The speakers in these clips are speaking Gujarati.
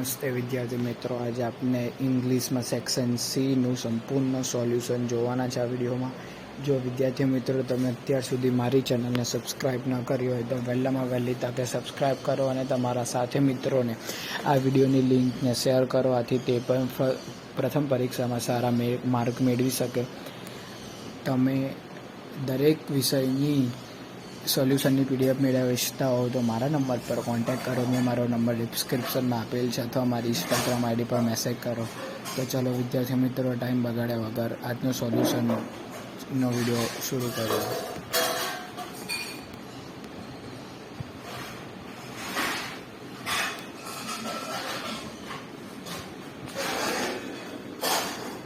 નમસ્તે વિદ્યાર્થી મિત્રો. આજે આપણે ઇંગ્લિશમાં સેક્શન સીનું સંપૂર્ણ સોલ્યુશન જોવાના છે આ વિડીયોમાં. જો વિદ્યાર્થી મિત્રો તમે અત્યાર સુધી મારી ચેનલને સબસ્ક્રાઈબ ન કરી હોય તો વહેલામાં વહેલી તકે સબસ્ક્રાઈબ કરો અને તમારા સાથે મિત્રોને આ વિડીયોની લિંકને શેર કરો આથી તે પણ પ્રથમ પરીક્ષામાં સારા માર્ક મેળવી શકે. તમે દરેક વિષયની સોલ્યુશનની પીડીએફ મેળવવા ઈચ્છતા હો તો મારા નંબર પર કોન્ટેક્ટ કરો. મેં મારો નંબર ડિસ્ક્રિપ્શનમાં આપેલ છે અથવા મારી ઇન્સ્ટાગ્રામ આઈડી પર મેસેજ કરો. તો ચલો વિદ્યાર્થી મિત્રો ટાઈમ બગાડ્યા વગર આજનો સોલ્યુશનનો વીડિયો શરૂ કરો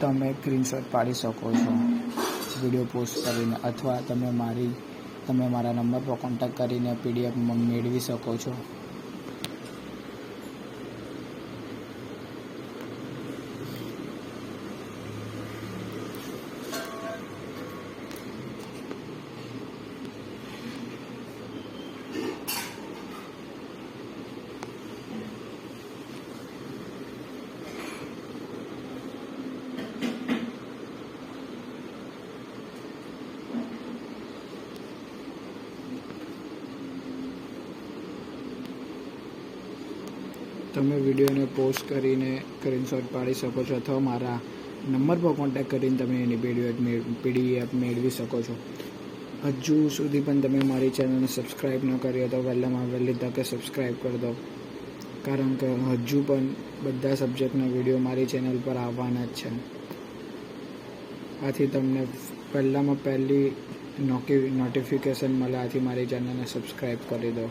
તમે સ્ક્રીનશોટ પાડી શકો છો વીડિયો પોસ્ટ કરીને, અથવા તમે મારી તમે મારા નંબર પર કોન્ટેક્ટ કરીને પીડીએફ મેળવી શકો છો. તમે વિડીયોને પોસ્ટ કરીને સ્ક્રીનશોટ પાડી શકો છો અથવા મારા નંબર પર કોન્ટેક્ટ કરીને તમે એની પીડીએફ પીડીએફ મેળવી શકો છો. હજુ સુધી પણ તમે મારી ચેનલને સબસ્ક્રાઈબ ન કરી તો વહેલામાં વહેલી તકે સબસ્ક્રાઈબ કરી દો. કારણ કે હજુ પણ બધા સબ્જેક્ટના વીડિયો મારી ચેનલ પર આવવાના જ છે. આથી તમને પહેલામાં પહેલી નોટિફિકેશન મળે આથી મારી ચેનલને સબસ્ક્રાઈબ કરી દો.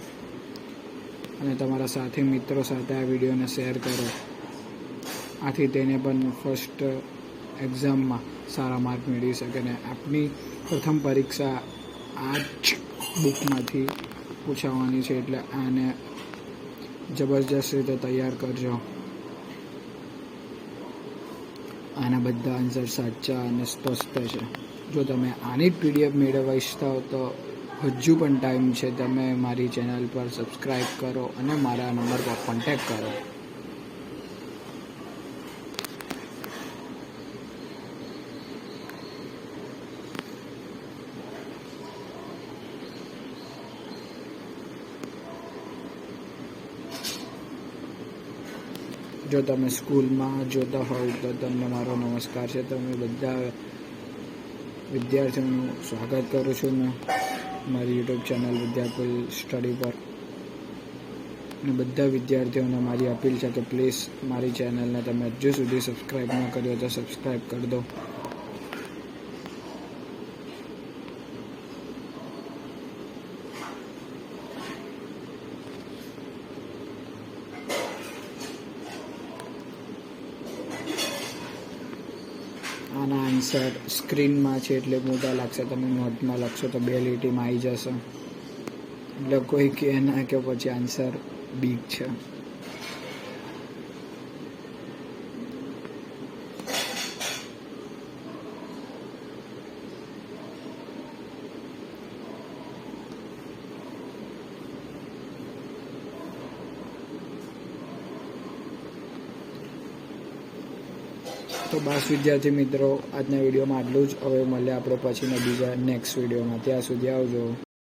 અને તમારા સાથી મિત્રો સાથે આ વિડીયોને શેર કરો. આથી તેને પણ ફર્સ્ટ એક્ઝામમાં સારા માર્ક મેળવી શકે ને આપની પ્રથમ પરીક્ષા આ જ બુકમાંથી પૂછાવાની છે એટલે આને જબરજસ્ત રીતે તૈયાર કરજો. આના બધા આન્સર સાચા અને સ્પષ્ટ છે. જો તમે આની જ પીડીએફ મેળવવા ઈચ્છતા હો તો હજુ પણ ટાઈમ છે, તમે મારી ચેનલ પર સબસ્ક્રાઈબ કરો અને મારા નંબર પર કોન્ટેક્ટ કરો. જો તમે સ્કૂલમાં જોતા હોવ તો તમને મારો નમસ્કાર છે. તમે બધા વિદ્યાર્થીઓનું સ્વાગત કરું છું મેં મારી યુટ્યુબ ચેનલ વિદ્યાપુલ સ્ટડી પર. અને બધા વિદ્યાર્થીઓને મારી અપીલ છે કે પ્લીઝ મારી ચેનલને તમે હજુ સુધી સબસ્ક્રાઈબ ન કર્યો તો સબસ્ક્રાઈબ કરી દો. આના આન્સર સ્ક્રીનમાં છે એટલે મોટા લાગશે. તમે નોટમાં લખશો તો બે લીટીમાં આવી જશે. એટલે કોઈ કે ના કે પછી આન્સર બીક છે. તો બસ વિદ્યાર્થી મિત્રો, આજના વિડીયોમાં આટલું જ. હવે મળે આપણે પછીના બીજા નેક્સ્ટ વિડીયોમાં. ત્યાં સુધી આવજો.